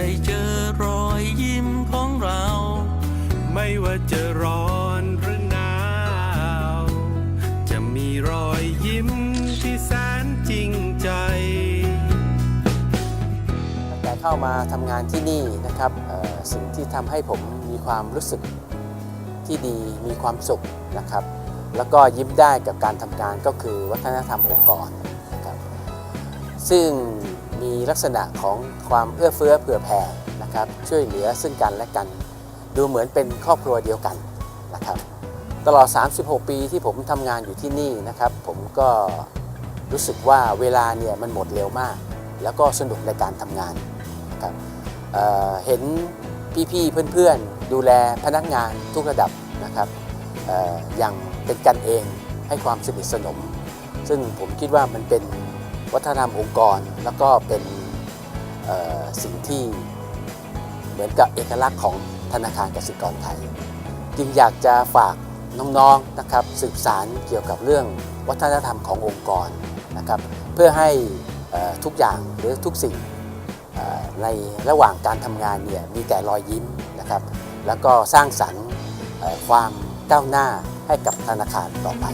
ได้เจอรอยยิ้มของเรา ไม่ว่าจะร้อนหรือหนาว จะมีรอยยิ้มที่แสนจริงใจ ตั้งแต่เข้ามาทำงานที่นี่นะครับสิ่งที่ทำให้ผมมีความรู้สึกที่ดีมีความสุขนะครับ แล้วก็ยิ้มได้กับการทำงานก็คือวัฒนธรรมองค์กรนะครับซึ่ง มีลักษณะของความเอื้อเฟื้อเผื่อแผ่นะครับช่วยเหลือซึ่งกันและกัน ดูเหมือนเป็นครอบครัวเดียวกันนะครับตลอด 36 ปีที่ผมทำงานอยู่ที่นี่นะครับ ผมก็รู้สึกว่าเวลาเนี่ยมันหมดเร็วมาก แล้วก็สนุกในการทำงานนะครับเเห็นพี่ๆเพื่อนๆ ดูแลพนักงานทุกระดับนะครับออย่างเป็นกันเองให้ความสนิทสนม ซึ่งผมคิดว่ามันเป็น วัฒนธรรมองค์กร แล้วก็เป็นสิ่งที่เหมือนกับเอกลักษณ์ของธนาคารกสิกรไทย จึงอยากจะฝากน้องๆนะครับสืบสารเกี่ยวกับเรื่องวัฒนธรรมขององค์กรนะครับเพื่อให้ทุกอย่างหรือทุกสิ่งในระหว่างการทำงานเนี่ยมีแต่รอยยิ้มนะครับ แล้วก็สร้างสรรค์ความก้าวหน้าให้กับธนาคารต่อไป